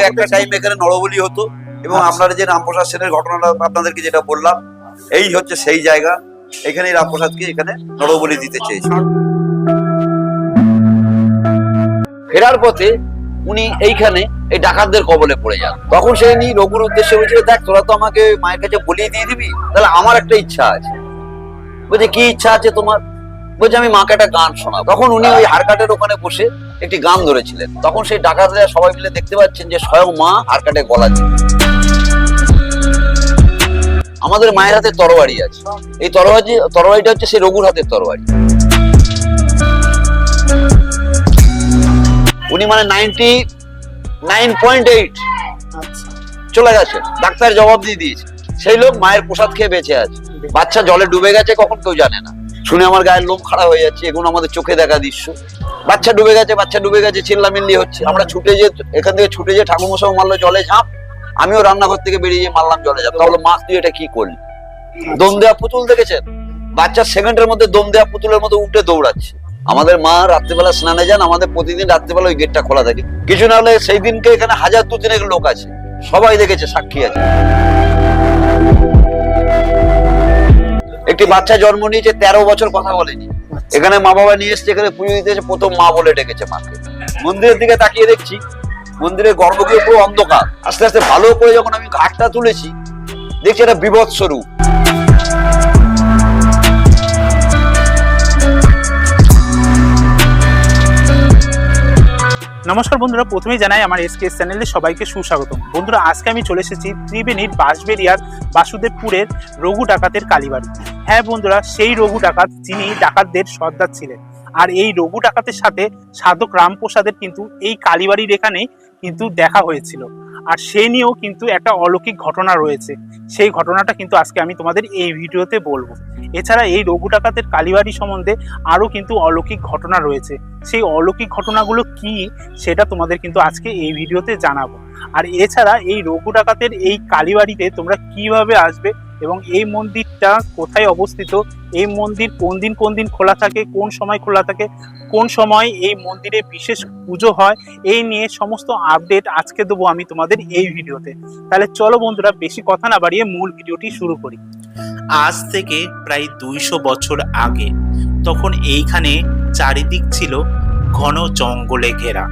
একটা টাইম এখানে নরবলি হতো এবং আচ্ছা। আপনারা যে রামপ্রসাদ সেনের ঘটনাটা আপনাদেরকে যেটা বললাম এই হচ্ছে সেই জায়গা। এখানেই রামপ্রসাদকে এখানে নরবলি দিতে চেয়েছিল ফেরার পথে উনি এইখানে এই ডাকাতদের কবলে পড়ে যান। তখন সে নি রঘুর উদ্দেশ্যে বলছিল দেখ তোরা তো আমাকে মায়ের কাছে বলিয়ে দিয়ে দিবি? তাহলে আমার একটা ইচ্ছা আছে। বলছে কি ইচ্ছা আছে তোমার? বলছে আমি মাকে একটা গান শোনাবো তখন উনি ওই হারকাটের ওখানে বসে একটি গান ধরেছিলেন। তখন সেই ডাকাতরা সবাই মিলে দেখতে পাচ্ছেন যে স্বয়ং মা হারকাটে গলা আমাদের মায়ের হাতে তরবারি আছে। এই তরবারি তরবারিটা হচ্ছে সেই রঘুর হাতের তরবারি। উনি মানে নাইনটি নাইন পয়েন্ট এইট আচ্ছা। চলে গেছে। ডাক্তার জবাব দিয়ে দিয়েছে। সেই লোক মায়ের প্রসাদ খেয়ে বেঁচে আছে। বাচ্চা জলে ডুবে গেছে কখন কেউ জানে না। শুনে আমার গায়ের লোম খারাপ হয়ে যাচ্ছে, এগুলো আমাদের চোখে দেখা দৃশ্য। বাচ্চা ডুবে গেছে, বাচ্চা ডুবে গেছে, চিল্লামিল্লি হচ্ছে। আমরা ছুটে যে এখান থেকে ছুটে যে ঠাকুর মশাই মারলো, জলে ঝাঁপ। আমিও রান্নাঘর থেকে বেরিয়ে মারলাম, জলে ঝাঁপ। তাহলে মা তুই এটা কি করলি? দম দেওয়া পুতুল দেখেছেন? বাচ্চা সেকেন্ডের মধ্যে দম দেওয়া পুতুলের মতো উঠে দৌড়াচ্ছে। আমাদের মা রাত্রিবেলা স্নানে যান, আমাদের প্রতিদিন রাত্রিবেলা ওই গেটটা খোলা থাকে। কিছু না হলে সেই দিনকে এখানে হাজার দু তিনেক লোক আছে। সবাই দেখেছে, সাক্ষী আছে। একটি বাচ্চা জন্ম নিয়েছে তেরো বছর কথা বলেনি। এখানে মা বাবা নিয়ে এসছে এখানে পুজো দিতে এসে প্রথম মা বলে ডেকেছে মাকে। মন্দিরের দিকে তাকিয়ে দেখছি মন্দিরের গর্ভগৃহ পুরো অন্ধকার। আস্তে আস্তে ভালো করে যখন আমি ঘাটটা তুলেছি দেখছি এটা বিভৎস স্বরূপ নমস্কার বন্ধুরা, প্রথমেই জানাই আমার এস কেস চ্যানেলে সবাইকে সুস্বাগত বন্ধুরা, আজকে আমি চলে এসেছি ত্রিবেণীর বাঁশবেরিয়ার বাসুদেবপুরের রঘু ডাকাতের কালীবাড়ি। হ্যাঁ বন্ধুরা, সেই রঘু ডাকাত যিনি ডাকাতদের সর্দার ছিলেন। আর এই রঘু ডাকাতের সাথে সাধক রামপ্রসাদের কিন্তু এই কালীবাড়ির এখানেই কিন্তু দেখা হয়েছিল। আর সে নিয়েও কিন্তু একটা অলৌকিক ঘটনা রয়েছে। সেই ঘটনাটা কিন্তু আজকে আমি তোমাদের এই ভিডিওতে বলব। এছাড়া এই রঘু ডাকাতের কালীবাড়ি সম্বন্ধে আরও কিন্তু অলৌকিক ঘটনা রয়েছে। সেই অলৌকিক ঘটনাগুলো কি, সেটা তোমাদের কিন্তু আজকে এই ভিডিওতে জানাব। আর এছাড়া এই রঘু ডাকাতের এই কালীবাড়িতে তোমরা কীভাবে আসবে এবং এই মন্দিরটা কোথায় অবস্থিত? এই মন্দির কোন দিন কোন দিন খোলা থাকে? কোন সময় খোলা থাকে? কোন সময় এই মন্দিরে বিশেষ পুজো হয়? এই নিয়ে সমস্ত আপডেট আজকে দেবো আমি তোমাদের এই ভিডিওতে। তাহলে চলো বন্ধুরা, বেশি কথা না বাড়িয়ে মূল ভিডিওটি শুরু করি। আজ থেকে প্রায় দুইশো বছর আগে তখন এইখানে চারিদিক ছিল ঘন জঙ্গলে ঘেরা।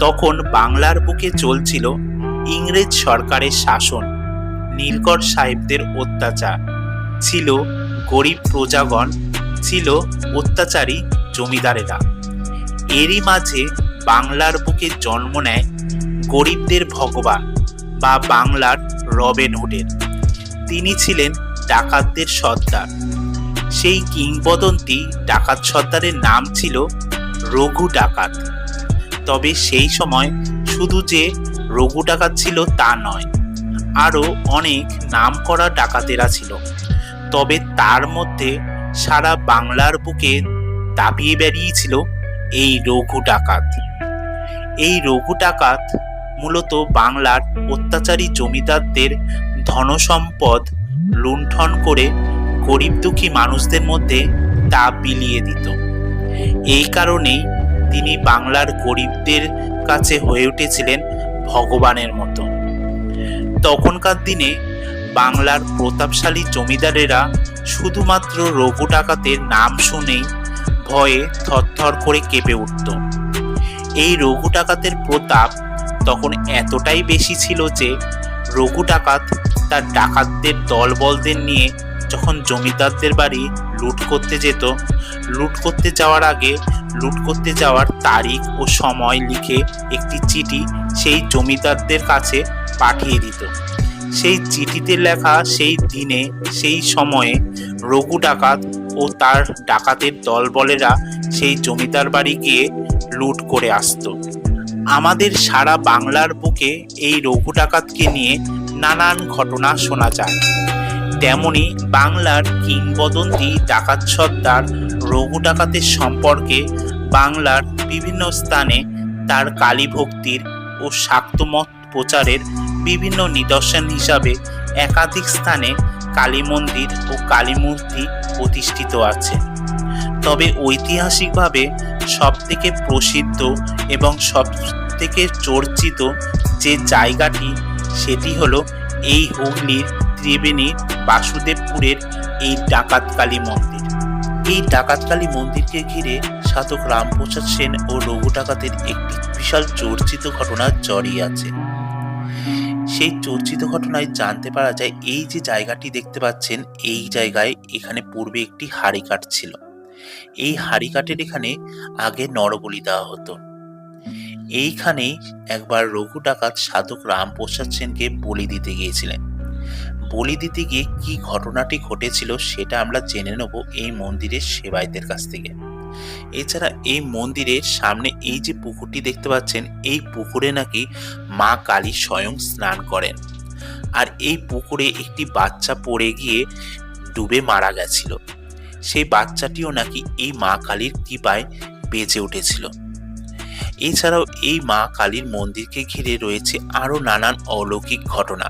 তখন বাংলার বুকে চলছিল ইংরেজ সরকারের শাসন। নীলকর সাহেবদের অত্যাচার। ছিল গরিব প্রজাগণ, ছিল অত্যাচারী জমিদারেরা। এরই মাঝে বাংলার বুকে জন্ম নেয় গরিবদের ভগবান বা বাংলার রবেন হুডের তিনি ছিলেন ডাকাতদের সর্দার। সেই কিংবদন্তি ডাকাত সর্দারের নাম ছিল রঘু ডাকাত। তবে সেই সময় শুধু যে রঘু ডাকাত ছিল তা নয় আরও অনেক নাম করা ডাকাতেরা ছিল। তবে তার মধ্যে সারা বাংলার বুকে দাপিয়ে বেরিয়েছিল এই রঘু ডাকাত। এই রঘু ডাকাত মূলত বাংলার অত্যাচারী জমিদারদের ধনসম্পদ লুণ্ঠন করে গরিব দুঃখী মানুষদের মধ্যে তা বিলিয়ে দিত। এই কারণেই তিনি বাংলার গরিবদের কাছে হয়ে উঠেছিলেন ভগবানের মতো। তখনকার দিনে বাংলার প্রতাপশালী জমিদারেরা শুধুমাত্র রঘু ডাকাতের নাম শুনেই ভয়ে থরথর করে কেঁপে উঠত। এই রঘু ডাকাতের প্রতাপ তখন এতটাই বেশি ছিল যে রঘু ডাকাত তার ডাকাতদের দলবলদের নিয়ে যখন জমিদারদের বাড়ি লুট করতে যেত, লুট করতে যাওয়ার আগে লুট করতে যাওয়ার তারিখ ও সময় লিখে একটি চিঠি সেই জমিদারদের কাছে পাঠিয়ে দিত। সেই চিঠিতে লেখা সেই দিনে, সেই সময়ে রঘু ডাকাত ও তার ডাকাতের দলবলেরা সেই জমিদার বাড়ি গিয়ে লুট করে আসতো। আমাদের সারা বাংলার বুকে এই রঘু ডাকাতকে নিয়ে নানান ঘটনা শোনা যায়। তেমনি বাংলার কিংবদন্তি ডাকাত সর্দার রঘু ডাকাতের সম্পর্কে বাংলার বিভিন্ন স্থানে তার কালীভক্তির ও শাক্তমত প্রচারের বিভিন্ন নিদর্শন হিসাবে একাধিক স্থানে কালী মন্দির ও কালী মূর্তি প্রতিষ্ঠিত আছে। তবে ঐতিহাসিকভাবে সবথেকে প্রসিদ্ধ এবং সব থেকে চর্চিত যে জায়গাটি, সেটি হলো এই হুগলির ত্রিবেণীর বাসুদেবপুরের এই ডাকাতকালী মন্দির। এই ডাকাতকালী মন্দিরকে ঘিরে সাধক রামপ্রসাদ সেন ও রঘু ডাকাতের একটি বিশাল চর্চিত ঘটনা জড়িয়ে আছে। সেই চর্চিত ঘটনায় জানতে পারা যায়, এই যে জায়গাটি দেখতে পাচ্ছেন, এই জায়গায় এখানে পূর্বে একটি হাড়িকাঠ ছিল। এই হাড়িকাঠের এখানে আগে নরবলি দেওয়া হতো। এইখানেই একবার রঘু ডাকাত সাধক রামপ্রসাদ সেনকে বলি দিতে গিয়েছিলেন। বলি দিতে গিয়ে কি ঘটনাটি ঘটেছিল সেটা আমরা জেনে নেব এই মন্দিরের সেবায়তের কাছ থেকে। এছাড়া এই মন্দিরের সামনে এই যে পুকুরটি দেখতে পাচ্ছেন, এই পুকুরে নাকি মা কালী স্বয়ং স্নান করেন। আর এই পুকুরে একটি বাচ্চা পড়ে গিয়ে ডুবে মারা গেছিল। সেই বাচ্চাটিও নাকি এই মা কালীর কৃপায় বেঁচে উঠেছিল। এছাড়াও এই মা কালীর মন্দিরকে ঘিরে রয়েছে আরও নানান অলৌকিক ঘটনা।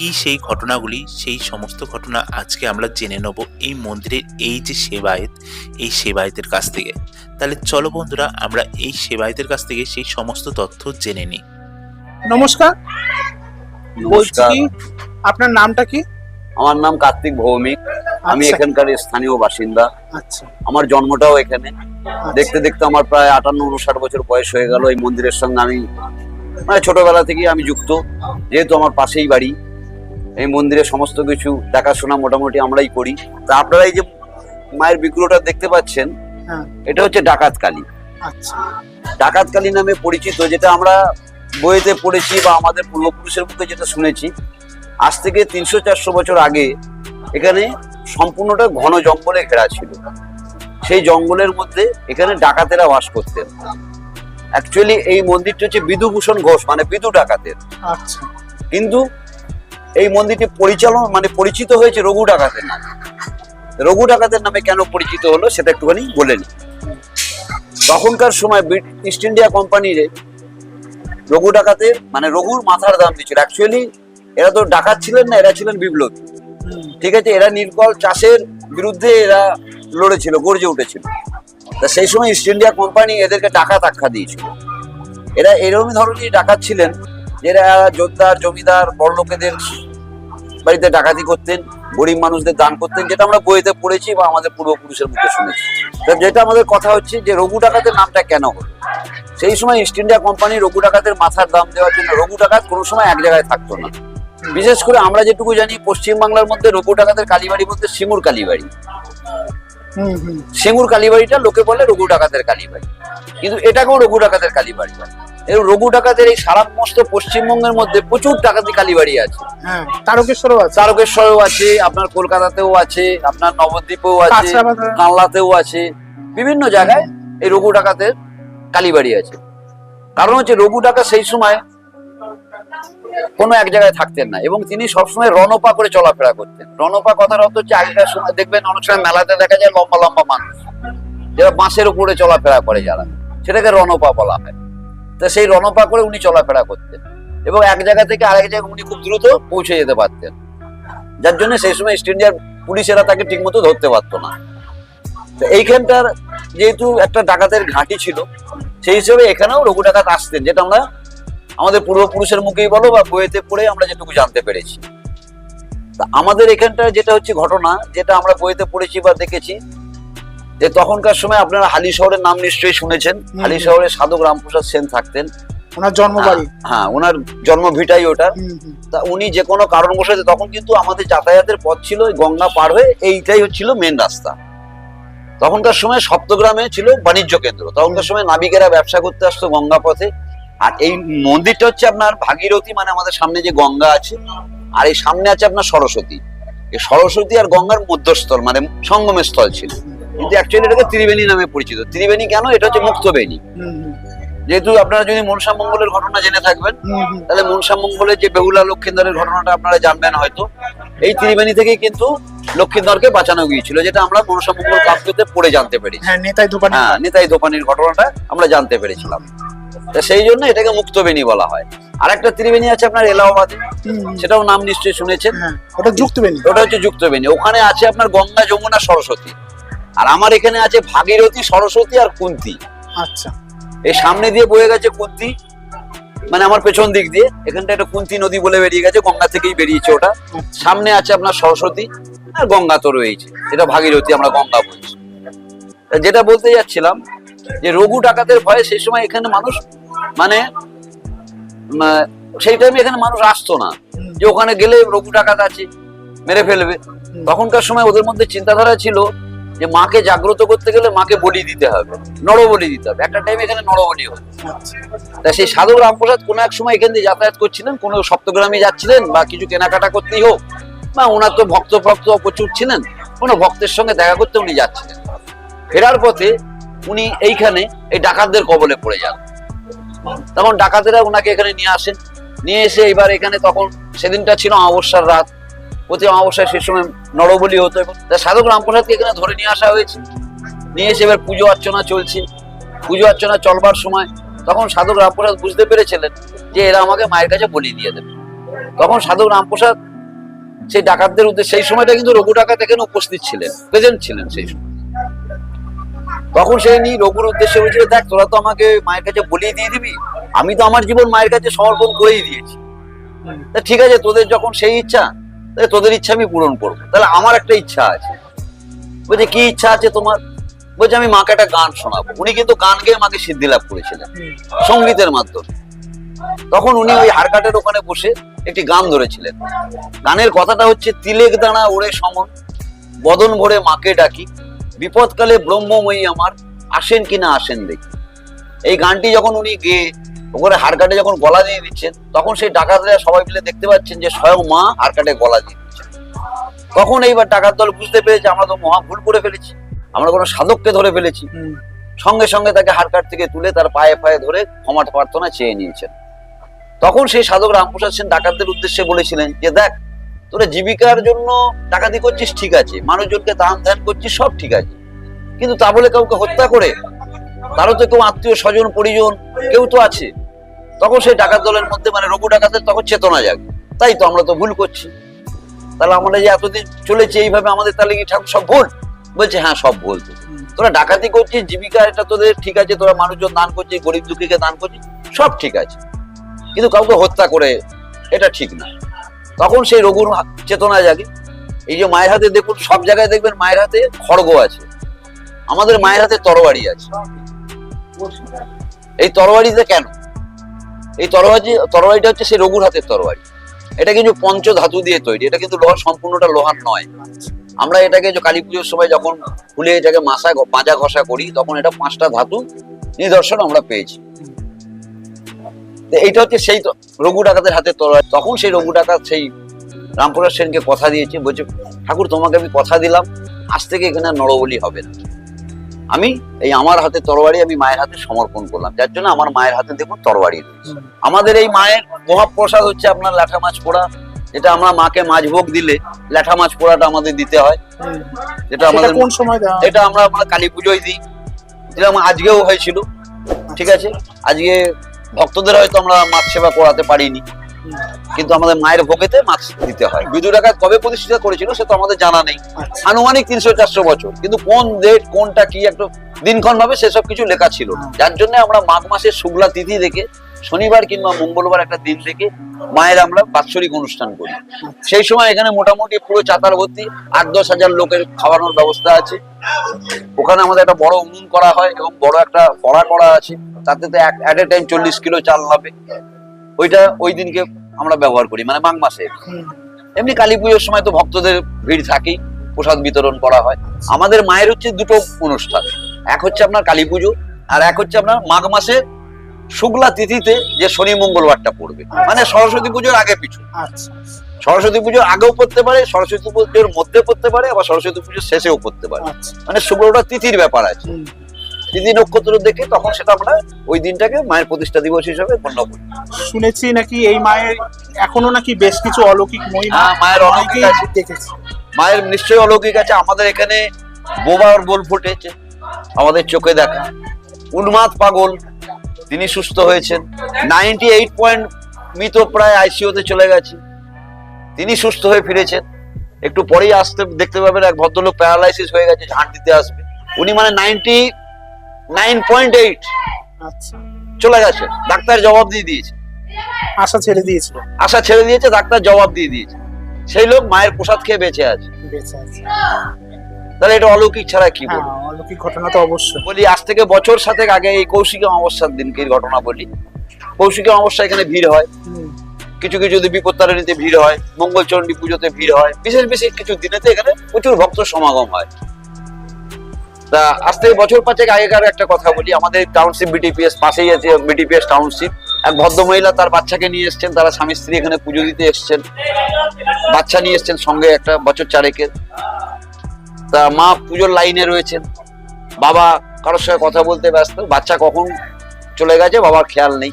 কি সেই ঘটনাগুলি সেই সমস্ত ঘটনা আজকে আমরা জেনে নেব এই মন্দিরের এই যে সেবায়েত এই সেবায়েতের কাছ থেকে। তাহলে চলো বন্ধুরা আমরা এই সেবায়েতের কাছ থেকে সেই সমস্ত তথ্য জেনে নিই। নমস্কার। বলছি কি আপনার নামটা কি? আমার নাম কার্তিক ভৌমিক। আমি আচ্ছা, এখানকার স্থানীয় বাসিন্দা। আচ্ছা। আমার জন্মটাও এখানে। আচ্ছা। দেখতে দেখতে আমার প্রায় আটান্ন উনষাট বছর বয়স হয়ে গেল এই মন্দিরের সঙ্গে আমি মানে ছোটবেলা থেকেই আমি যুক্ত। যেহেতু আমার পাশেই বাড়ি এই মন্দিরের সমস্ত কিছু দেখাশোনা মোটামুটি আমরাই করি। তা আপনারা এই যে মায়ের বিগ্রহটা দেখতে পাচ্ছেন হ্যাঁ। এটা হচ্ছে ডাকাত কালী। আচ্ছা। ডাকাত কালী নামে পরিচিত যেটা আমরা বইতে পড়েছি বা আমাদের পূর্বপুরুষের মুখে যেটা শুনেছি আজ থেকে তিনশো চারশো বছর আগে এখানে সম্পূর্ণটা ঘন জঙ্গলে ঘেরা ছিল। সেই জঙ্গলের মধ্যে এখানে ডাকাতেরা বাস করতেন। অ্যাকচুয়ালি এই মন্দিরটা হচ্ছে বিধুভূষণ ঘোষ মানে বিধু ডাকাতের। আচ্ছা। কিন্তু এই মন্দিরটি পরিচালনা মানে পরিচিত হয়েছে রঘু ডাকাতের নামে। রঘু ডাকাতের নামে কেন পরিচিত হলো সেটা একটুখানি বলে নিই। তখনকার সময় ইস্ট ইন্ডিয়া কোম্পানির রঘু ডাকাতের মানে রঘুর মাথার দাম দিচ্ছিল অ্যাকচুয়ালি এরা তো ডাকাত ছিলেন না, এরা ছিলেন বিপ্লবী। ঠিক আছে, এরা নির্কল চাষের বিরুদ্ধে এরা লড়েছিল, গর্জে উঠেছিল। তা সেই সময় ইস্ট ইন্ডিয়া কোম্পানি এদেরকে ডাকাত আখ্যা দিয়েছিল। এরা এরকমই ধরনের ডাকাত ছিলেন এরা জোরদার জমিদার, বড় লোকেদের বাড়িতে ডাকাতি করতেন, গরিব মানুষদের দান করতেন, যেটা আমরা বইতে পড়েছি বা আমাদের পূর্বপুরুষের মুখে শুনেছি। যেটা আমাদের কথা হচ্ছে যে রঘু ডাকাতের নামটা কেন হলো? সেই সময় ইস্ট ইন্ডিয়া কোম্পানি রঘু ডাকাতের মাথার দাম দেওয়ার জন্য রঘু ডাকাত কোনো সময় এক জায়গায় থাকতো না। বিশেষ করে আমরা যেটুকু জানি, পশ্চিমবাংলার মধ্যে রঘু ডাকাতের কালীবাড়ি বলতে শিমুর কালীবাড়ি। সিঙ্গুর কালীবাড়িটা লোকে বলে রঘু ডাকাতের কালীবাড়ি। কিন্তু এটাকেও রঘু ডাকাতের কালীবাড়ি বলে। রঘু ডাকাতের এই সারা সমস্ত পশ্চিমবঙ্গের মধ্যে প্রচুর ডাকাতি কালীবাড়ি আছে। হ্যাঁ তারকেশ্বরও আছে। তারকেশ্বরেও আছে আপনার কলকাতাতেও আছে আপনার নবদ্বীপেও আছে। কানলাতেও আছে। বিভিন্ন জায়গায় এই রঘু ডাকাতের কালীবাড়ি আছে। কারণ হচ্ছে রঘু ডাকা সেই সময় কোনো এক জায়গায় থাকতেন না। এবং তিনি সবসময় রণপা করে চলাফেরা করতেন। রণপা কথার অর্থ হচ্ছে, আগেকার সময় দেখবেন অনেক সময় মেলাতে দেখা যায় লম্বা লম্বা মানুষ। যারা বাঁশের উপরে চলাফেরা করে যারা, সেটাকে রণপা বলা হয়। তো সেই রণপা করে উনি চলাফেরা করতেন। এবং এক জায়গা থেকে আরেক জায়গায় উনি খুব দ্রুত পৌঁছে যেতে পারতেন। যার জন্য সেই সময় ইস্ট ইন্ডিয়ার পুলিশেরা তাকে ঠিকমতো ধরতে পারতো না। তো এইখানটার যেহেতু একটা ডাকাতের ঘাঁটি ছিল, সেই হিসেবে এখানেও রঘু ডাকাত আসতেন, যেটা আমরা আমাদের পূর্বপুরুষের মুখেই বলো বা বইয়েতে পড়ে আমরা যেটুকু জানতে পেরেছি। তা আমাদের এখানটা যেটা হচ্ছে ঘটনা যেটা আমরা বইতে পড়েছি বা দেখেছি যে তখনকার সময় আপনারা হালি শহরের নাম নিশ্চয়ই শুনেছেন। হালি শহরে সাধক রামপ্রসাদ সেন থাকতেন। ওনার জন্মবাড়ি হ্যাঁ ওনার জন্ম ভিটাই ওটা। তা উনি যে কোনো কারণবশত তখন কিন্তু আমাদের যাতায়াতের পথ ছিল গঙ্গা পার হয়ে এইটাই হচ্ছিল মেন রাস্তা। তখনকার সময় সপ্তগ্রামে ছিল বাণিজ্য কেন্দ্র। তখনকার সময় নাবিকেরা ব্যবসা করতে আসতো গঙ্গা পথে। আর এই মন্দিরটা হচ্ছে আপনার ভাগীরথী মানে আমাদের সামনে যে গঙ্গা আছে আর এই সামনে আছে আপনার সরস্বতী। এই সরস্বতী আর গঙ্গার মধ্যস্থল মানে সঙ্গমের স্থল ছিল। কিন্তু অ্যাকচুয়ালি এটাকে ত্রিবেণী নামে পরিচিত। ত্রিবেণী কেন? এটা হচ্ছে মুক্তবেণী। যেহেতু আপনারা যদি মনসা মঙ্গলের ঘটনা জেনে থাকবেন তাহলে মনসা মঙ্গলের যে বেহুলা লক্ষিন্দরের ঘটনাটা আপনারা জানবেন হয়তো। এই ত্রিবেণী থেকেই কিন্তু লক্ষিন্দরকে বাঁচানো গিয়েছিল যেটা আমরা মনসা মঙ্গল কাব্যতে পড়ে জানতে পেরেছি। হ্যাঁ নেতাই হ্যাঁ নিতাই দোপানির ঘটনাটা আমরা জানতে পেরেছিলাম। তা সেই জন্য এটাকে মুক্তবেণী বলা হয়। আর একটা ত্রিবেণী আছে আপনার এলাহাবাদে। সেটাও নাম নিশ্চয়ই শুনেছেন। হ্যাঁ ওটা যুক্তবেণী ওটা হচ্ছে যুক্তবেণী ওখানে আছে আপনার গঙ্গা যমুনা সরস্বতী। আর আমার এখানে আছে ভাগীরথী সরস্বতী আর কুন্তি। আচ্ছা। এই সামনে দিয়ে বয়ে গেছে কুন্তি মানে আমার পেছন দিক দিয়ে। এখানটা একটা কুন্তি নদী বলে বেরিয়ে গেছে গঙ্গা থেকেই বেরিয়েছে ওটা। সামনে আছে আপনার সরস্বতী আর গঙ্গা তো রয়েছে। এটা ভাগীরথী আমরা গঙ্গা বলছি। যেটা বলতে যাচ্ছিলাম যে রঘু ডাকাতের ভয়ে সেই সময় এখানে মানুষ মানে সেই টাইমে এখানে মানুষ আসতো না। যে ওখানে গেলে রঘু ডাকাত আছে মেরে ফেলবে। তখনকার সময় ওদের মধ্যে চিন্তাধারা ছিল যে মাকে জাগ্রত করতে গেলে মাকে বলি দিতে হবে নরবলি দিতে হবে। একটা টাইম এখানে নরবলি হতো। তা সেই সাধু রামপ্রসাদ কোনো এক সময় এখান দিয়ে যাতায়াত করছিলেন কোনো সপ্তগ্রামে যাচ্ছিলেন বা কিছু কেনাকাটা করতেই হোক বা ওনার তো ভক্ত ভক্ত প্রচুর ছিলেন কোনো ভক্তের সঙ্গে দেখা করতে উনি যাচ্ছিলেন। ফেরার পথে উনি এইখানে এই ডাকাতদের কবলে পড়ে যান। তখন ডাকাতেরা ওনাকে এখানে নিয়ে আসেন। নিয়ে এসে এবার এখানে তখন সেদিনটা ছিল অমাবস্যার রাত। প্রতি অমাবস্যায় সে সময় নরবলি হতো এবং সাধক রামপ্রসাদকে এখানে ধরে নিয়ে আসা হয়েছে। নিয়ে এসে এবার পুজো অর্চনা চলছে। পুজো অর্চনা চলবার সময় তখন সাধক রামপ্রসাদ বুঝতে পেরেছিলেন যে এরা আমাকে মায়ের কাছে বলি দিয়ে দেবে। তখন সাধক রামপ্রসাদ সেই ডাকাতদের উদ্দেশ্যে সেই সময়টা কিন্তু রঘু ডাকাত এখানে উপস্থিত ছিলেন প্রেজেন্ট ছিলেন সেই সময়। তখন সেই নিয়ে রঘুর উদ্দেশ্যে বলছিল, দেখ, তোরা তো আমাকে মায়ের কাছে বলিয়ে দিয়ে দিবি, আমি তো আমার জীবন মায়ের কাছে সমর্পণ করেই দিয়েছি। তা ঠিক আছে, তোদের যখন সেই ইচ্ছা তোদের ইচ্ছা আমি পূরণ করব। তাহলে আমার একটা ইচ্ছা আছে। বলছে, কি ইচ্ছা আছে তোমার? বলছে, আমি মাকে একটা গান শোনাবো। উনি কিন্তু গান গেয়ে মাকে সিদ্ধি লাভ করেছিলেন, সঙ্গীতের মাধ্যমে। তখন উনি ওই হারকাটের ওখানে বসে একটি গান ধরেছিলেন। গানের কথাটা হচ্ছে, তিলেক দানা ওড়ে সমন, বদন ভরে মাকে ডাকি। বিপদকালে ব্রহ্মময়ী আমার আসেন কিনা আসেন দেখি। এই গানটি যখন উনি গেয়ে ওখানে হারকাটে যখন গলা দিয়ে দিচ্ছেন তখন সেই ডাকাতরা সবাই মিলে দেখতে পাচ্ছেন যে স্বয়ং মা হারকাটে গলা দিয়ে দিচ্ছেন। তখন এইবার ডাকাত দল বুঝতে পেরেছে আমরা তো মহা ভুল করে ফেলেছি আমরা কোনো সাধককে ধরে ফেলেছি। সঙ্গে সঙ্গে তাকে হারকাট থেকে তুলে তার পায়ে পায়ে ধরে ক্ষমা প্রার্থনা চেয়ে নিয়েছেন। তখন সেই সাধক রামপ্রসাদ সেন ডাকাতদের উদ্দেশ্যে বলেছিলেন যে দেখ তোরা জীবিকার জন্য ডাকাতি করছিস, ঠিক আছে। মানুষজনকে দান ধ্যান করছিস, সব ঠিক আছে। কিন্তু তা বলে কাউকে হত্যা করে, তারও তো কেউ আত্মীয়, স্বজন, পরিজন, কেউ তো আছে। তখন সেই ডাকাত দলের মধ্যে মানে রঘু ডাকাতের তখন চেতনা জাগে। তাই তো আমরা তো ভুল করছি। তাহলে আমরা যে এতদিন চলেছি, এইভাবে আমাদের তাহলে কি ঠাকুর সব ভুল? বলছে হ্যাঁ সব ভুল। তোরা ডাকাতি করছিস, জীবিকা এটা তোদের, ঠিক আছে, তোরা মানুষজন দান করছিস, গরিব দুঃখীকে দান করছিস, সব ঠিক আছে। কিন্তু কাউকে হত্যা করে, এটা ঠিক না। তখন সেই রঘুর চেতনা জাগে। এই যে মায়ের হাতে দেখুন, সব জায়গায় দেখবেন মায়ের হাতে খড়গ আছে। আমাদের মায়ের হাতে তরবারি আছে। এই তরবারিতে কেন? এই তরবারি তরবারিটা হচ্ছে সেই রঘুর হাতের তরবারি এটা কিন্তু পঞ্চ ধাতু দিয়ে তৈরি। এটা কিন্তু লোহার সম্পূর্ণটা লোহার নয়। আমরা এটাকে যে কালী পুজোর সময় যখন খুলে এটাকে মাসা মাজা ঘষা করি, তখন এটা পাঁচটা ধাতু নিদর্শন আমরা পেয়েছি। এইটা হচ্ছে সেই রঘু ডাকাতের হাতে তরবারি তখন সেই রঘু ডাকাত সেই রামপুরার সেনকে কথা দিয়েছে বলছে ঠাকুর তোমাকে আমি কথা দিলাম আজ থেকে এখানে আর নরবলি হবে না। আমি এই আমার হাতে তরবারি আমি মায়ের হাতে সমর্পণ করলাম। যার জন্য আমার মায়ের হাতে দেখুন তরবারি রয়েছে। আমাদের এই মায়ের মহাপ্রসাদ হচ্ছে আপনার ল্যাঠা মাছ পোড়া যেটা আমরা মাকে মাছ ভোগ দিলে ল্যাঠা মাছ পোড়াটা আমাদের দিতে হয়। যেটা আমাদের কোন সময় এটা আমরা আমরা কালী পুজোয় দিই। যেরকম আজকেও হয়েছিল। ঠিক আছে? আজকে ভক্তদের হয়তো আমরা মাছ সেবা করাতে পারিনি। কিন্তু আমাদের মায়ের ভোগেতে মাছ দিতে হয়। বিদু ডাকাত কবে প্রতিষ্ঠিত করেছিল সে তো আমাদের জানা নেই। আচ্ছা। আনুমানিক তিনশো চারশো বছর। কিন্তু কোন ডেট কোনটা কি একটু দিনক্ষণ ভাবে সেসব কিছু লেখা ছিল না। যার জন্য আমরা মাঘ মাসের শুক্লা তিথি দেখে শনিবার কিংবা মঙ্গলবার একটা দিন থেকে মায়ের আমরা বাৎসরিক অনুষ্ঠান করি। সেই সময় এখানে মোটামুটি পুরো চাতার ভর্তি, আট দশ হাজার লোকের খাওয়ানোর ব্যবস্থা আছে। ওখানে আমাদের একটা বড় উনুন করা হয় এবং বড় একটা কড়া করা আছে। তাতে তো অ্যাট এ টাইম চল্লিশ কিলো চাল হবে। ওইটা ওই দিনকে আমরা ব্যবহার করি মানে মাঘ মাসে। এমনি কালী পুজোর সময় তো ভক্তদের ভিড় থাকেই, প্রসাদ বিতরণ করা হয়। আমাদের মায়ের হচ্ছে দুটো অনুষ্ঠান, এক হচ্ছে আপনার কালী পুজো আর এক হচ্ছে আপনার মাঘ মাসে শুক্লা তিথিতে যে শনি মঙ্গলবারটা পড়বে। মানে সরস্বতী পুজোর আগে পিছু। আচ্ছা সরস্বতী পুজোর আগেও পড়তে পারে সরস্বতী পুজোর মধ্যে পড়তে পারে আবার সরস্বতী পুজোর শেষেও পড়তে পারে। আচ্ছা। মানে শুক্রটা তিথির ব্যাপার আছে। তিথি নক্ষত্র দেখে তখন সেটা আমরা ওই দিনটাকে মায়ের প্রতিষ্ঠা দিবস হিসেবে গণ্য করি। শুনেছি নাকি এই মায়ের এখনও নাকি বেশ কিছু অলৌকিক মহিমা হ্যাঁ, মায়ের অলৌকিক দেখেছি। মায়ের নিশ্চয়ই অলৌকিক আছে। আমাদের এখানে বোবার বোল ফুটেছে। আমাদের চোখে দেখা। উন্মাদ পাগল। তিনি সুস্থ হয়েছেন। নাইনটি এইট পয়েন্ট মৃত প্রায় আইসিওতে চলে গেছে। তিনি সুস্থ হয়ে ফিরেছেন। একটু পরেই আসতে দেখতে পাবেন এক ভদ্রলোক প্যারালাইসিস হয়ে গেছে ঝাঁট দিতে আসবে। উনি মানে নাইনটি নাইন পয়েন্ট এইট আচ্ছা। চলে গেছে। ডাক্তার জবাব দিয়ে দিয়েছে। আশা ছেড়ে দিয়েছিল আশা ছেড়ে দিয়েছে ডাক্তার জবাব দিয়ে দিয়েছে। সেই লোক মায়ের প্রসাদ খেয়ে বেঁচে আছে। বেঁচে আছে। তাহলে এটা অলৌকিক ছাড়া কি হ্যাঁ বলব? অলৌকিক ঘটনা তো অবশ্যই। বলি আজ থেকে বছর সাথে আগে এই কৌশিক অমাবস্যার দিনকে ঘটনা বলি। কৌশিক অমাবস্যা এখানে ভিড় হয়। কিছু কিছু দেবী প্রত্যারণীতে ভিড় হয় মঙ্গলচণ্ডী পুজোতে ভিড় হয় বিশেষ বিশেষ কিছু দিনেতে এখানে প্রচুর ভক্ত সমাগম হয়। তা আজ থেকে বছর পাঁচেক আগেকার একটা কথা বলি আমাদের টাউনশিপ বিটিপিএস পাশেই আছে বিটিপিএস টাউনশিপ এক ভদ্রমহিলা তার বাচ্চাকে নিয়ে এসছেন তারা স্বামী স্ত্রী এখানে পুজো দিতে এসছেন। বাচ্চা নিয়ে এসছেন সঙ্গে একটা বছর চারেকের। তা মা পুজোর লাইনে রয়েছেন। বাবা কারোর সঙ্গে কথা বলতে ব্যস্ত। বাচ্চা কখন চলে গেছে বাবার খেয়াল নেই।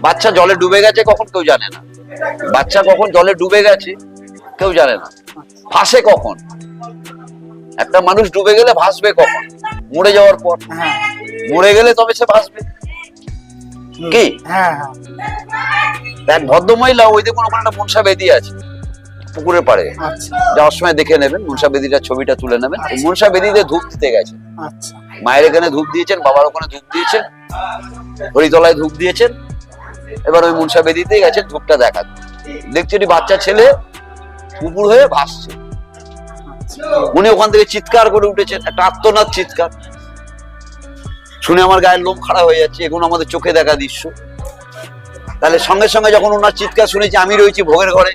বাচ্চা জলে ডুবে গেছে কখন কেউ জানে না। বাচ্চা কখন জলে ডুবে গেছে কেউ জানে না। ভাসে কখন? একটা মানুষ ডুবে গেলে ভাসবে কখন? মরে যাওয়ার পর। হ্যাঁ মরে গেলে তবে সে ভাসবে। কি? হ্যাঁ হ্যাঁ। এক ভদ্র মহিলা ওই দেখুন ওখানে একটা মনসা বেদি আছে। পুকুরের পাড়ে। আচ্ছা। যাওয়ার সময় দেখে নেবেন মনসা বেদিটার ছবিটা তুলে নেবেন। ওই মনসা বেদিতে ধূপ দিতে গেছে। আচ্ছা। মায়ের এখানে ধূপ দিয়েছেন বাবার ওখানে ধূপ দিয়েছেন হরিতলায় ধূপ দিয়েছেন। এবার ওই মনসা বেদিতে গেছেন ধূপটা দেখা দেখছি বাচ্চা ছেলে পুকুর হয়ে ভাসছে। আচ্ছা। উনি ওখান থেকে চিৎকার করে উঠেছেন একটা আত্মনাদ চিৎকার। শুনে আমার গায়ের লোম খাড়া হয়ে যাচ্ছে এগুলো আমাদের চোখে দেখা দৃশ্য। তাহলে সঙ্গে সঙ্গে যখন ওনার চিৎকার শুনেছি আমি রয়েছি ভোগের ঘরে।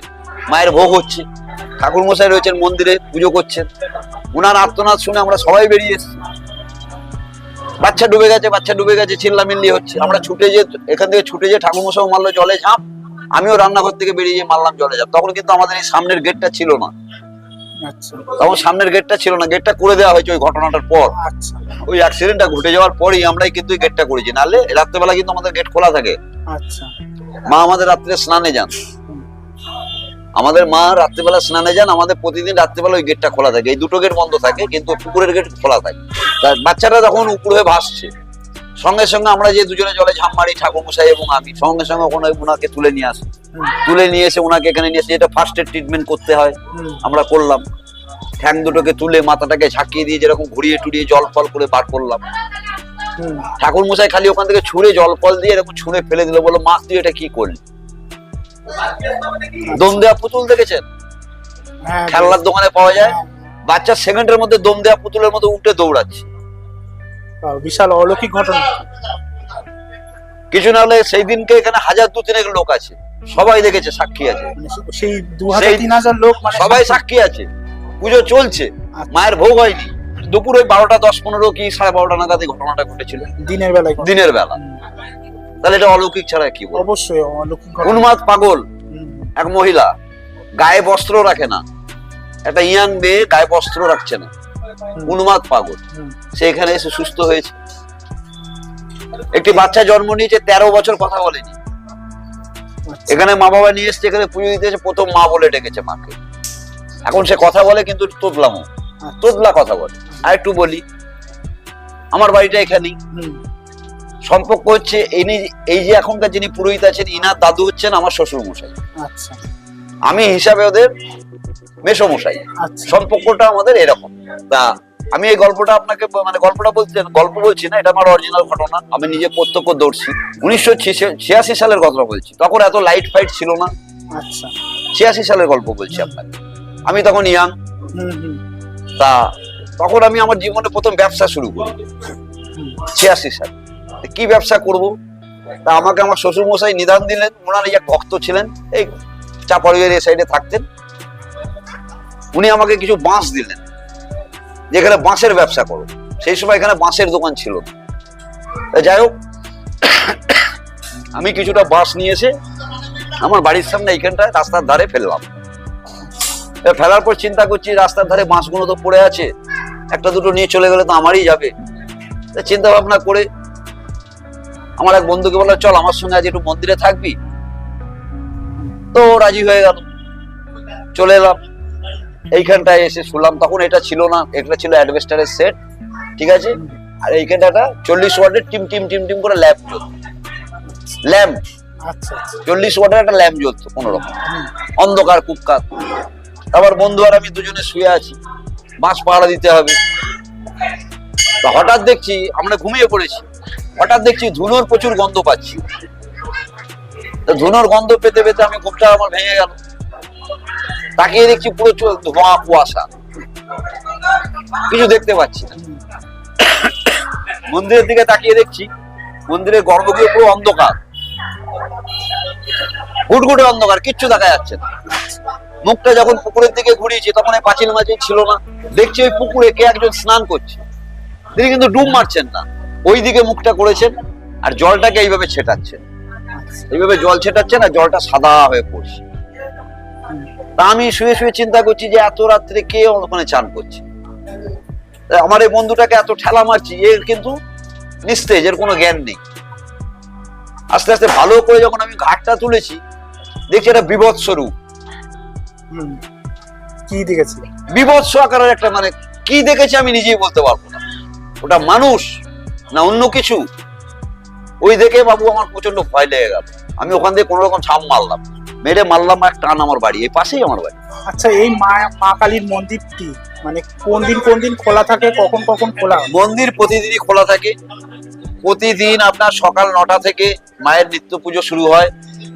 মায়ের ভোগ হচ্ছে ঠাকুর মশাই রয়েছেন মন্দিরে পুজো করছেন। ওনার আত্মনাদ শুনে আমরা সবাই বেরিয়ে এসেছি। বাচ্চা ডুবে গেছে বাচ্চা ডুবে গেছে চিল্লামিল্লি হচ্ছে। আমরা ছুটে যে এখান থেকে ছুটে যে ঠাকুর মশাই মারলো জলে ঝাঁপ আমিও রান্নাঘর থেকে বেরিয়ে মারলাম জলে ঝাঁপ। তখন কিন্তু আমাদের এই সামনের গেটটা ছিল না। আচ্ছা। তখন সামনের গেটটা ছিল না গেটটা করে দেওয়া হয়েছে ওই ঘটনাটার পর। আচ্ছা। ওই অ্যাক্সিডেন্টটা ঘটে যাওয়ার পরই আমরাই কিন্তু গেটটা করেছি। নাহলে রাত্রেবেলা কিন্তু আমাদের গেট খোলা থাকে। আচ্ছা। মা আমাদের রাত্রে স্নানে যান। আমাদের মা রাত্রেবেলা স্নানে যান আমাদের প্রতিদিন রাত্রেবেলা ওই গেটটা খোলা থাকে। এই দুটো গেট বন্ধ থাকে কিন্তু পুকুরের গেট খোলা থাকে। বাচ্চারা তখন উপর হয়ে ভাসছে সঙ্গে সঙ্গে আমরা যে দুজনে জলে ঝাঁপ মারি ঠাকুর মশাই এবং আমি সঙ্গে সঙ্গে ওখানে ওনাকে তুলে নিয়ে আসি। তুলে নিয়ে এসে ওনাকে এখানে নিয়ে এসে যেটা ফার্স্ট এড ট্রিটমেন্ট করতে হয় আমরা করলাম। ঠ্যাং দুটোকে তুলে মাথাটাকে ঝাঁকিয়ে দিয়ে যেরকম ঘুরিয়ে টুরিয়ে জল ফল করে বার করলাম। ঠাকুর মশাই খালি ওখান থেকে ছুঁড়ে জল ফল দিয়ে এরকম ছুঁড়ে ফেলে দিল বলো মাছ তুই এটা কি করলি? দম দেওয়া পুতুল দেখেছেন? হ্যাঁ খেলনার দোকানে পাওয়া যায়। হ্যাঁ, বাচ্চা সেকেন্ডের মধ্যে দম দেওয়া পুতুলের মধ্যে উঠে দৌড়াচ্ছে। বিশাল অলৌকিক ঘটনা। কিছু না হলে সেই দিনকে এখানে হাজার দু তিনেক লোক আছে। সবাই দেখেছে সাক্ষী আছে। মানে সেই দু হাজার তিন হাজার লোক মানে সবাই সাক্ষী আছে। পুজো চলছে। আচ্ছা। মায়ের ভোগ হয়নি। দুপুর ওই বারোটা দশ পনেরো কি সাড়ে বারোটা নাগাদ ঘটনাটা ঘটেছিল। দিনের বেলায় ঘটে। দিনের বেলা। তাহলে এটা অলৌকিক ছাড়া কি বলব? অবশ্যই অলৌকিক উন্মাদ পাগল এক মহিলা গায়ে বস্ত্র রাখে না। একটা ইয়াং মেয়ে গায়ে বস্ত্র রাখছে না। উন্মাদ পাগল। সে এখানে এসে সুস্থ হয়েছে। একটি বাচ্চা জন্ম নিয়েছে তেরো বছর কথা বলেনি। আচ্ছা, এখানে মা বাবা নিয়ে এসছে এখানে পুজো দিতে এসে প্রথম মা বলে ডেকেছে মাকে। এখন সে কথা বলে কিন্তু তোদলামো আচ্ছা, তোদলা কথা বলে। আর একটু বলি আমার বাড়িটা এখানেই। সম্পর্ক হচ্ছে ইনি এই যে এখনকার যিনি পুরোহিত আছেন ইনার দাদু হচ্ছেন আমার শ্বশুর মশাই আচ্ছা। আমি হিসাবে ওদের মেসো মশাই আচ্ছা। সম্পর্কটা আমাদের এরকম। তা আমি এই গল্পটা আপনাকে মানে গল্পটা বলছি গল্প বলছি না এটা আমার অরিজিনাল ঘটনা। আমি নিজে প্রত্যক্ষ দর্শি উনিশশো ছিয়াশি সালের কথা বলছি। তখন এত লাইট ফাইট ছিল না। আচ্ছা। ছিয়াশি সালের গল্প বলছি আপনাকে। আমি তখন ইয়াং। তা তখন আমি আমার জীবনে প্রথম ব্যবসা শুরু করি। ছিয়াশি সাল। কি ব্যবসা করব? তা আমাকে আমার শ্বশুরমশাই নিদান দিলেন, ওনার এক ভক্ত ছিলেন, এই চাপাড়িয়ার এই সাইডে থাকতেন। উনি আমাকে কিছু বাঁশ দিলেন, যেখানে বাঁশের ব্যবসা করো। সেই সময় এখানে বাঁশের দোকান ছিল যাই হোক, আমি কিছুটা বাঁশ নিয়ে এসে আমার বাড়ির সামনে এইখানটায় রাস্তার ধারে ফেললাম। ফেলার পর চিন্তা করছি, রাস্তার ধারে বাঁশগুলো তো পড়ে আছে, একটা দুটো নিয়ে চলে গেলে তো আমারই যাবে। চিন্তা ভাবনা করে আমার এক বন্ধুকে বলল চল আমার সঙ্গে আজ একটু মন্দিরে থাকবি? তো রাজি হয়ে গেল। চলে এলাম। এইখানটায় এসে শুনলাম তখন এটা ছিল না এটা ছিল অ্যাডভেস্টারের সেট ঠিক আছে? আর এইখানটা একটা চল্লিশ ওয়ার্ডের টিম টিম টিম টিম করে ল্যাম্প জ্বলত। ল্যাম্প। আচ্ছা আচ্ছা। চল্লিশ ওয়ার্ডের একটা ল্যাম্প জ্বলতো কোনো রকম অন্ধকার কুপকার। আবার বন্ধু আর আমি দুজনে শুয়ে আছি। বাঁশ পাহারা দিতে হবে। তা হঠাৎ দেখছি আমরা ঘুমিয়ে পড়েছি। হঠাৎ দেখছি ধুলোর প্রচুর গন্ধ পাচ্ছি। ধুনোর গন্ধ পেতে পেতে আমি ঘুমটা আমার ভেঙে গেল। তাকিয়ে দেখছি পুরো ধোঁয়া, কুয়াশা। কিছু দেখতে পাচ্ছি না। মন্দিরের দিকে তাকিয়ে দেখছি, মন্দিরের গর্ভগৃহ পুরো অন্ধকার। গুটগুটে অন্ধকার, কিচ্ছু দেখা যাচ্ছে না। মুখটা যখন পুকুরের দিকে ঘুরিয়েছি, তখন এই পাঁচিল মাঝে ছিল না। দেখছি ওই পুকুরে কে একজন স্নান করছে। তিনি কিন্তু ডুব মারছেন না। ওই দিকে মুখটা করেছেন আর জলটাকে এইভাবে ছেটাচ্ছেন। এইভাবে জল ছেটাচ্ছেন আর জলটা সাদা হয়ে পড়ছে। তা আমি শুয়ে শুয়ে চিন্তা করছি যে এত রাত্রে কে ওখানে চান করছে? আমার এই বন্ধুটাকে এত ঠেলা মারছি এর কিন্তু নিস্তেজ এর কোনো জ্ঞান নেই। আস্তে আস্তে ভালো করে যখন আমি ঘাটটা তুলেছি দেখছি এটা বিভৎস রূপ। হুম। কি দেখেছি? বিভৎস আকারের একটা মানে কি দেখেছি আমি নিজেই বলতে পারব না। ওটা মানুষ। না অন্য কিছু। ওই দেখে বাবু আমার প্রচণ্ড ভয় লেগে গেল। আমি ওখান থেকে কোনো রকম ছাপ মারলাম। মেরে মারলাম এক টান আমার বাড়ি এই পাশেই আমার বাড়ি। আচ্ছা এই মা মা কালীর মন্দিরটি মানে কোন দিন কোন দিন খোলা থাকে কখন কখন খোলা? মন্দির প্রতিদিনই খোলা থাকে। প্রতিদিন আপনার সকাল নটা থেকে মায়ের নিত্য পুজো শুরু হয়।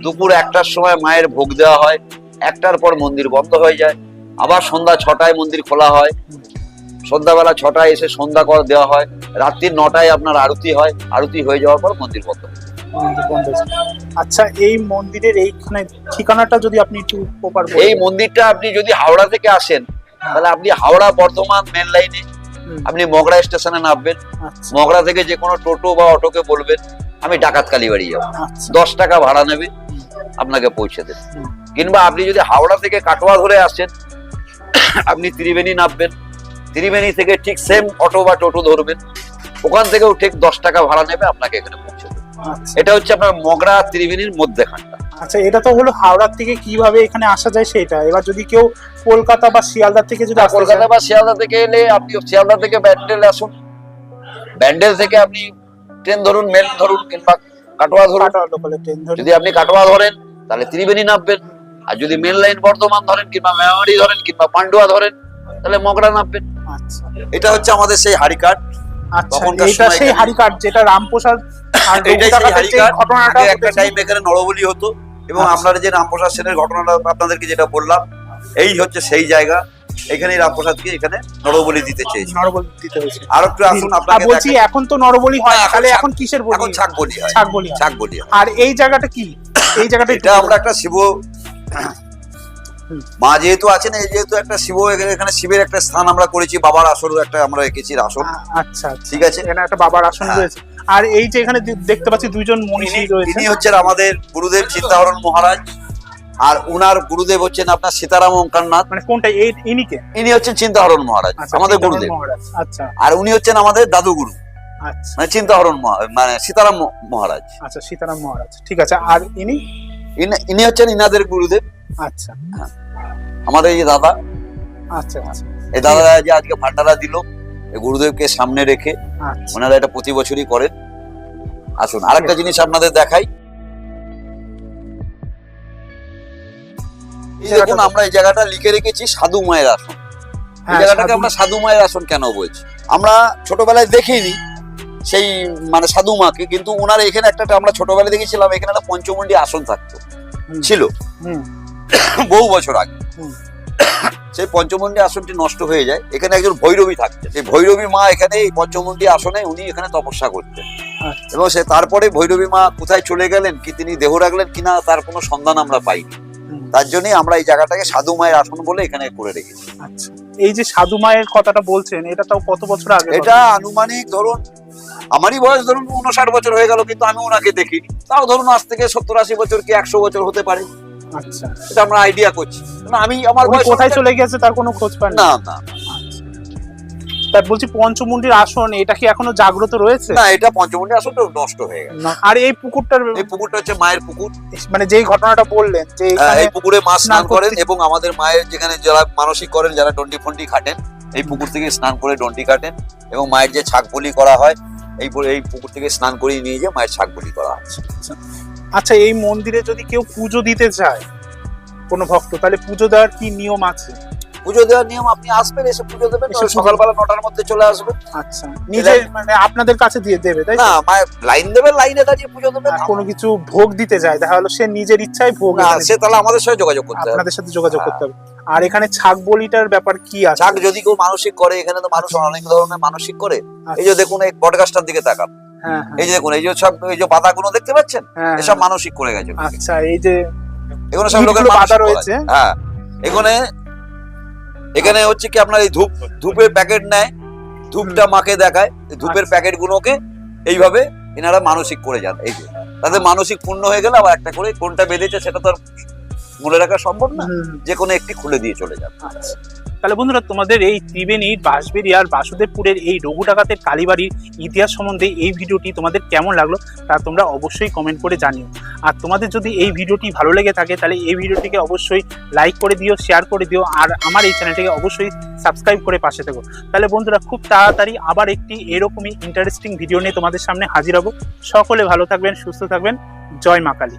দুপুর একটার সময় মায়ের ভোগ দেওয়া হয়। একটার পর মন্দির বন্ধ হয়ে যায়। আবার সন্ধ্যা ছটায় মন্দির খোলা হয়। সন্ধ্যাবেলা ছটায় এসে সন্ধ্যা কর দেওয়া হয়। রাত্রি নটায় আপনার আরতি হয়। আরতি হয়ে যাওয়ার পর মন্দির বন্ধ। আচ্ছা এই মন্দিরের এইখানে ঠিকানাটা যদি আপনি একটু প্রপার এই মন্দিরটা আপনি যদি হাওড়া থেকে আসেন তাহলে আপনি হাওড়া বর্ধমান মেন লাইনে আপনি মগরা স্টেশনে নামবেন। আচ্ছা। মগরা থেকে যে কোনো টোটো বা অটোকে বলবেন আমি ডাকাত কালীবাড়ি যাব। আচ্ছা। দশ টাকা ভাড়া নেবে আপনাকে পৌঁছে দেবে। কিংবা আপনি যদি হাওড়া থেকে কাটোয়া ধরে আসেন আপনি ত্রিবেণী নামবেন। ত্রিবেণী থেকে ঠিক সেম অটো বা টোটো ধরবেন। ওখান থেকেও ঠিক দশ টাকা ভাড়া নেবে আপনাকে এখানে পৌঁছে দেবে। আচ্ছা। এটা হচ্ছে আপনার মগরা ত্রিবেণীর মধ্যেখানটা। আচ্ছা এটা তো হলো হাওড়ার থেকে কীভাবে এখানে আসা যায় সেটা? এবার যদি কেউ কলকাতা বা শিয়ালদা থেকে যদি কলকাতা বা শিয়ালদা থেকে এলে আপনি শিয়ালদা থেকে ব্যান্ডেল আসুন। ব্যান্ডেল থেকে আপনি ট্রেন ধরুন মেল ধরুন কিংবা কাটোয়া ধরুন। যদি আপনি কাটোয়া ধরেন তাহলে ত্রিবেণী নামবেন। আর যদি মেন লাইন বর্ধমান ধরেন কিংবা মেমারি ধরেন কিংবা পান্ডুয়া ধরেন তাহলে মগরা নামবেন আচ্ছা। এটা হচ্ছে আমাদের সেই হারিকাট আচ্ছা এটা সেই এখানে- হারিকাট যেটা রামপ্রসাদ এটাই সেই রঘুটাকাতের যে ঘটনাটা একটা টাইম এখানে নরবলি হতো এবং আচ্ছা। আপনারা যে রামপ্রসাদ সেনের ঘটনাটা আপনাদেরকে যেটা বললাম এই হচ্ছে সেই জায়গা। এখানেই রামপ্রসাদকে এখানে নরবলি দিতে চেয়েছে। নরবলি দিতে হয়েছে। আর একটু আসুন আর আপনাকে বলছি এখন তো নরবলি হয় হ্যাঁ, এখন তাহলে এখন কিসের বলি? এখন ছাগ বলি হয়। ছাগ বলি। ছাগ বলি আর এই জায়গাটা কি? এই জায়গাটা এটা আমরা একটা শিব। মা যেহেতু আছেন এই যেহেতু একটা শিব এখানে- শিবের একটা স্থান আমরা করেছি বাবার আসর একটা আমরা এঁকেছি আসন আচ্ছা আচ্ছা। ঠিক আছে? এখানে একটা বাবার আসন হ্যাঁ। রয়েছে। আর এই যে এখানে দেখতে পাচ্ছি দুইজন মনীষী রয়েছে ইনি হচ্ছেন আমাদের গুরুদেব চিন্তাহরণ মহারাজ আর উনার গুরুদেব হচ্ছেন আপনার সীতারাম ওঙ্কারনাথ মানে কোনটা এই ইনিকে ইনি হচ্ছেন চিন্তাহরণ মহারাজ আচ্ছা আমাদের গুরুদেব। আচ্ছা। আর উনি হচ্ছেন আমাদের দাদু গুরু। আচ্ছা। মানে চিন্তাহরণ মানে সীতারাম মহারাজ। আচ্ছা সীতারাম মহারাজ ঠিক আছে। আর ইনি? ইনি- ইনি হচ্ছেন ইনাদের গুরুদেব। আচ্ছা। আমাদের এই যে দাদা আচ্ছা আচ্ছা। এই দাদা যে আজকে ভান্ডারা দিল গুরুদেবকে সামনে রেখে আচ্ছা। ওনারা এটা প্রতি বছরই করেন। আসুন আরেকটা জিনিস আপনাদের দেখাই। দেখুন আমরা এই জায়গাটা লিখে রেখেছি সাধু মায়ের আসন। এই হ্যাঁ, জায়গাটাকে আমরা সাধু মায়ের আসন কেন বলছি? আমরা ছোটবেলায় দেখিনি সেই মানে সাধু মাকে কিন্তু ওনার এখানে একটা আমরা ছোটবেলায় দেখেছিলাম এখানে একটা পঞ্চমন্ডি আসন থাকতো। ছিল। হুম, বহু বছর আগে। সেই পঞ্চমন্ডি আসনটি নষ্ট হয়ে যায়। এখানে একজন ভৈরবী থাকতেন। সেই ভৈরবী মা এখানে এই পঞ্চমন্ডি আসনে উনি এখানে তপস্যা করতেন। আচ্ছা, এবং সে তারপরে ভৈরবী মা কোথায় চলে গেলেন কি তিনি দেহ রাখলেন কিনা তার কোনো সন্ধান আমরা পাইনি। তার জন্যই আমরা এই জায়গাটাকে সাধু মায়ের আসন বলে এখানে করে রেখেছি। আচ্ছা। এই যে সাধু মায়ের কথাটা বলছেন এটা তাও কত বছর আগে? এটা আনুমানিক ধরুন আমারই বয়স ধরুন উনষাট বছর হয়ে গেল কিন্তু আমি ওনাকে দেখিনি। তাও ধরুন আজ থেকে সত্তর আশি বছর কি একশো বছর হতে পারে? আচ্ছা। এটা আমরা আইডিয়া করছি। আমি আমার কোথায় চলে গেছে তার কোনো খোঁজ পান না না। তাই বলছি পঞ্চমুন্ডির আসন এটা কি এখনও জাগ্রত রয়েছে? না এটা পঞ্চমন্ডি আসনটা নষ্ট হয়ে গেছে। আর এই পুকুরটার এই পুকুরটা হচ্ছে মায়ের পুকুর। মানে যেই ঘটনাটা বললেন যে হ্যাঁ, এই পুকুরে মাছ স্নান স্নান করেন এবং আমাদের মায়ের যেখানে যারা মানসিক করেন যারা ডন্ডি ফন্ডি খাটেন এই পুকুর থেকে স্নান করে ডন্ডি কাটেন এবং মায়ের যে ছাগ বলি করা হয় এই এই পুকুর থেকে স্নান করিয়ে নিয়ে গিয়ে মায়ের ছাগ বলি করা হয়। আচ্ছা এই মন্দিরে যদি কেউ পুজো দিতে চায় কোনো ভক্ত তাহলে পুজো দেওয়ার কি নিয়ম আছে? পুজো দেওয়ার নিয়ম আপনি আসবেন এসে পুজো দেবেন সকালবেলা নটার মধ্যে চলে আসবেন। আচ্ছা নিজে মানে আপনাদের কাছে দিয়ে দেবে তাই না লাইন দেবেন লাইনে দাঁড়িয়ে পুজো দেবেন আর কোনো কিছু ভোগ দিতে যায় দেখা হলো সে নিজের ইচ্ছায় ভোগ সে তাহলে আমাদের সাথে যোগাযোগ করতে হবে। আপনাদের সাথে যোগাযোগ হ্যাঁ। করতে হবে। আর এখানে ছাগ বলিটার ব্যাপার কি আছে? যাক যদি কেউ মানসিক করে এখানে তো মানুষ অনেক ধরনের মানসিক করে। এই যে দেখুন এই বটগাছটার দিকে তাকান। এই যে দেখুন এই যে সব এই যে পাতাগুলো দেখতে পাচ্ছেন? হ্যাঁ এসব মানসিক করে গেছে। আচ্ছা এই যে এগুলো সব লোকের মানসিক রয়েছে। হ্যাঁ। এখানে এখানে হচ্ছে কি আপনার এই ধূপ ধূপের প্যাকেট নেয়। ধূপটা মাকে দেখায়। ধূপের আচ্ছা। প্যাকেট গুলোকে এইভাবে এনারা মানসিক করে যান। এই যে। তাদের মানসিক পূর্ণ হয়ে গেলে আবার একটা করে কোনটা বেঁধেছে সেটা তো আর মনে রাখা সম্ভব না। যে কোনো একটি খুলে দিয়ে চলে যান আচ্ছা। তাহলে বন্ধুরা, তোমাদের এই ত্রিবেণীর বাঁশবেড়ি আর বাসুদেবপুরের এই রঘু ডাকাতের কালীবাড়ির ইতিহাস সম্বন্ধে এই ভিডিওটি তোমাদের কেমন লাগল তা তোমরা অবশ্যই কমেন্ট করে জানিও। আর তোমাদের যদি এই ভিডিওটি ভালো লেগে থাকে, তাহলে এই ভিডিওটিকে অবশ্যই লাইক করে দিও শেয়ার করে দিও, আর আমার এই চ্যানেলটিকে অবশ্যই সাবস্ক্রাইব করে পাশে থেকো। তাহলে বন্ধুরা, খুব তাড়াতাড়ি আবার একটি এরকমই ইন্টারেস্টিং ভিডিও নিয়ে তোমাদের সামনে হাজির হব। সকলে ভালো থাকবেন, সুস্থ থাকবেন। জয় মা কালী।